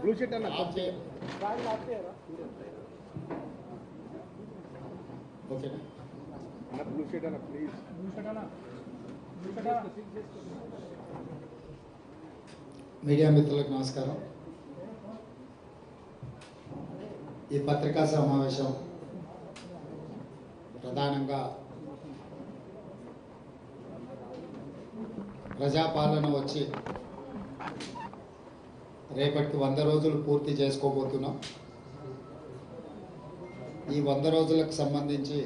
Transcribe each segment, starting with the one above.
Blue shirt అన్న. ఓకేనా అన్న బ్లూ షర్ట్ అన్న ప్లీజ్ మీడియా మిత్రులకు నమస్కారం. ఈ పత్రికా సమావేశం ప్రధానంగా ప్రజాపాలన వచ్చి రేపటికి వంద రోజులు పూర్తి చేసుకోబోతున్నాం. ఈ వంద రోజులకు సంబంధించి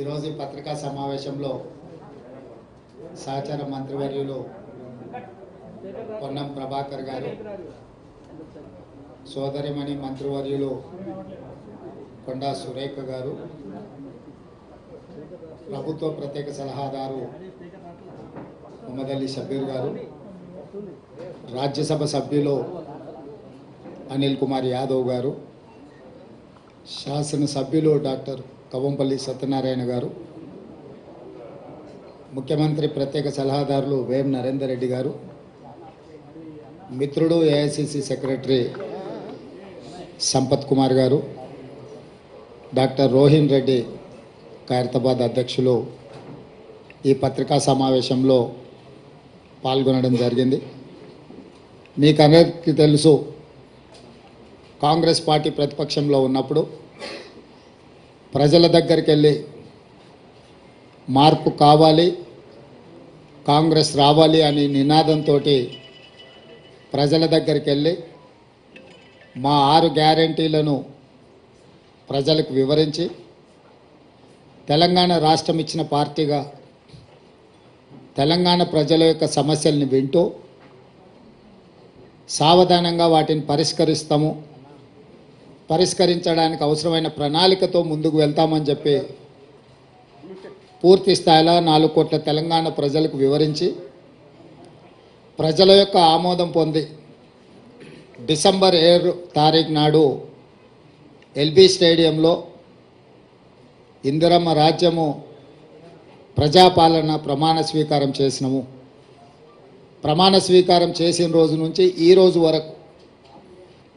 ఈరోజు ఈ పత్రికా సమావేశంలో సహచార మంత్రివర్యులు పొన్నం ప్రభాకర్ గారు సోదరిమణి మంత్రివర్యులు కొండా సురేఖ గారు ప్రభుత్వ ప్రత్యేక సలహాదారు మొహమ్మద్ అలీ షబీర్ గారు రాజ్యసభ సభ్యులు అనిల్ కుమార్ యాదవ్ గారు శాసనసభ్యులు డాక్టర్ కవంపల్లి సత్యనారాయణ గారు ముఖ్యమంత్రి ప్రత్యేక సలహాదారులు వేం నరేందర్ రెడ్డి గారు మిత్రుడు ఏఐసిసి సెక్రటరీ సంపత్ కుమార్ గారు డాక్టర్ రోహిన్ రెడ్డి ఖైరతాబాద్ అధ్యక్షులు. ఈ పత్రికా సమావేశంలో పాల్గొనడం జరిగింది. మీకు అందరికీ తెలుసు కాంగ్రెస్ పార్టీ ప్రతిపక్షంలో ఉన్నప్పుడు ప్రజల దగ్గరికి వెళ్ళి మార్పు కావాలి కాంగ్రెస్ రావాలి అనే నినాదంతో ప్రజల దగ్గరికి వెళ్ళి మా ఆరు గ్యారంటీలను ప్రజలకు వివరించి తెలంగాణ రాష్ట్రం ఇచ్చిన పార్టీగా తెలంగాణ ప్రజల యొక్క సమస్యల్ని వింటూ సావధానంగా వాటిని పరిష్కరిస్తాము. పరిష్కరించడానికి అవసరమైన ప్రణాళికతో ముందుకు వెళ్తామని చెప్పి పూర్తి స్థాయిలో నాలుగు కోట్ల తెలంగాణ ప్రజలకు వివరించి ప్రజల యొక్క ఆమోదం పొంది డిసెంబర్ ఏడు తారీఖు నాడు ఎల్బీ స్టేడియంలో ఇందిరమ్మ రాజ్యము ప్రజాపాలన ప్రమాణ స్వీకారం చేసినాము. ప్రమాణ స్వీకారం చేసిన రోజు నుంచి ఈ రోజు వరకు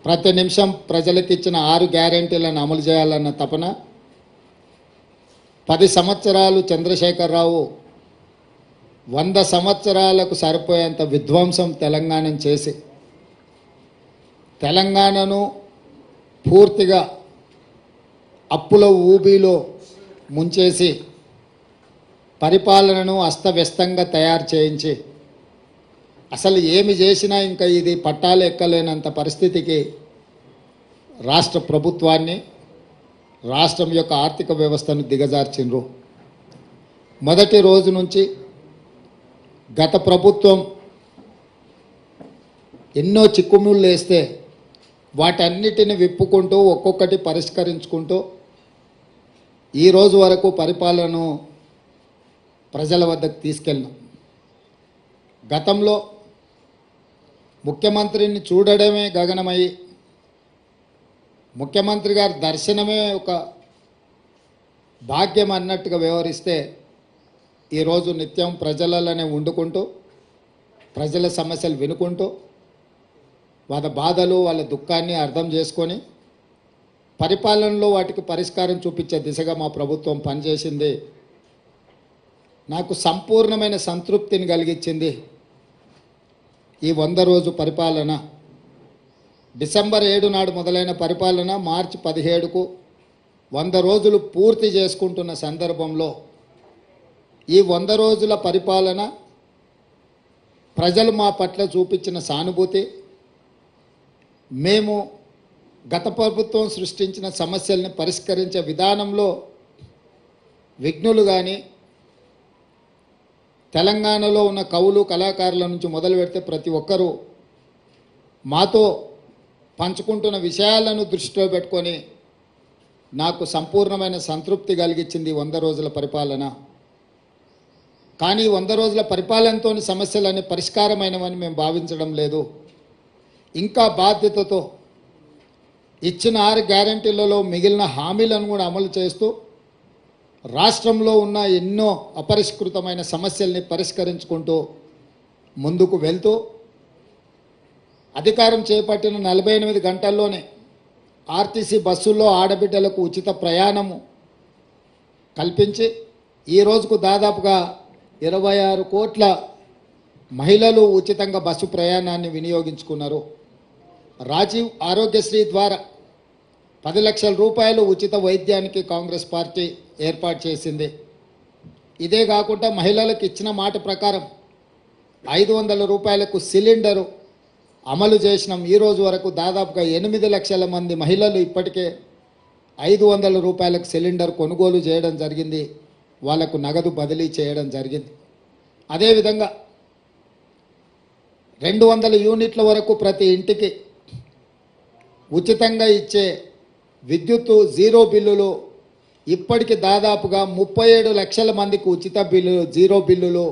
ప్రతి నిమిషం ప్రజలకు ఇచ్చిన ఆరు గ్యారంటీలను అమలు చేయాలన్న తపన పది సంవత్సరాలు చంద్రశేఖరరావు వంద సంవత్సరాలకు సరిపోయేంత విధ్వంసం తెలంగాణను చేసి తెలంగాణను పూర్తిగా అప్పుల ఊబిలో ముంచేసి పరిపాలనను అస్తవ్యస్తంగా తయారు చేయించి అసలు ఏమి చేసినా ఇంకా ఇది పట్టాలు ఎక్కలేనంత పరిస్థితికి రాష్ట్ర ప్రభుత్వాన్ని రాష్ట్రం యొక్క ఆర్థిక వ్యవస్థను దిగజార్చిండ్రు మొదటి రోజు నుంచి గత ప్రభుత్వం ఎన్నో చిక్కుముళ్ళు వేస్తే వాటన్నిటిని విప్పుకుంటూ ఒక్కొక్కటి పరిష్కరించుకుంటూ ఈ రోజు వరకు పరిపాలనను ప్రజల వద్దకు తీసుకెళ్ళినాం గతంలో ముఖ్యమంత్రిని చూడడమే గగనమయ్యి ముఖ్యమంత్రి గారి దర్శనమే ఒక భాగ్యం అన్నట్టుగా వ్యవహరిస్తే ఈరోజు నిత్యం ప్రజలలోనే వండుకుంటూ ప్రజల సమస్యలు వినుకుంటూ వాళ్ళ బాధలు వాళ్ళ దుఃఖాన్ని అర్థం చేసుకొని పరిపాలనలో వాటికి పరిష్కారం చూపించే దిశగా మా ప్రభుత్వం పనిచేసింది. నాకు సంపూర్ణమైన సంతృప్తిని కలిగించింది ఈ వంద రోజు పరిపాలన. డిసెంబర్ ఏడు నాడు మొదలైన పరిపాలన మార్చి పదిహేడుకు వంద రోజులు పూర్తి చేసుకుంటున్న సందర్భంలో ఈ వంద రోజుల పరిపాలన ప్రజలు మా పట్ల చూపించిన సానుభూతి మేము గత ప్రభుత్వం సృష్టించిన సమస్యల్ని పరిష్కరించే విధానంలో విఘ్నులు కానీ తెలంగాణలో ఉన్న కవులు కళాకారుల నుంచి మొదలు పెడితే ప్రతి ఒక్కరూ మాతో పంచుకుంటున్న విషయాలను దృష్టిలో పెట్టుకొని నాకు సంపూర్ణమైన సంతృప్తి కలిగించింది వంద రోజుల పరిపాలన. కానీ వంద రోజుల పరిపాలనతో సమస్యలన్నీ పరిష్కారమైనవని మేము భావించడం లేదు. ఇంకా బాధ్యతతో ఇచ్చిన ఆరు గ్యారంటీలలో మిగిలిన హామీలను కూడా అమలు చేస్తూ రాష్ట్రంలో ఉన్న ఎన్నో అపరిష్కృతమైన సమస్యల్ని పరిష్కరించుకుంటూ ముందుకు వెళ్తూ అధికారం చేపట్టిన నలభై ఎనిమిది గంటల్లోనే ఆర్టీసీ బస్సుల్లో ఆడబిడ్డలకు ఉచిత ప్రయాణము కల్పించి ఈ రోజుకు దాదాపుగా ఇరవై ఆరు కోట్ల మహిళలు ఉచితంగా బస్సు ప్రయాణాన్ని వినియోగించుకున్నారు. రాజీవ్ ఆరోగ్యశ్రీ ద్వారా పది లక్షల రూపాయలు ఉచిత వైద్యానికి కాంగ్రెస్ పార్టీ ఏర్పాటు చేసింది. ఇదే కాకుండా మహిళలకు ఇచ్చిన మాట ప్రకారం ఐదు వందల రూపాయలకు సిలిండరు అమలు చేసినాం. ఈరోజు వరకు దాదాపుగా ఎనిమిది లక్షల మంది మహిళలు ఇప్పటికే ఐదు వందల రూపాయలకు సిలిండర్ కొనుగోలు చేయడం జరిగింది. వాళ్ళకు నగదు బదిలీ చేయడం జరిగింది. అదేవిధంగా రెండు వందల యూనిట్ల వరకు ప్రతి ఇంటికి ఉచితంగా ఇచ్చే విద్యుత్తు జీరో బిల్లులు ఇప్పటికి దాదాపుగా ముప్పై ఏడు లక్షల మందికి ఉచిత బిల్లులు జీరో బిల్లులు.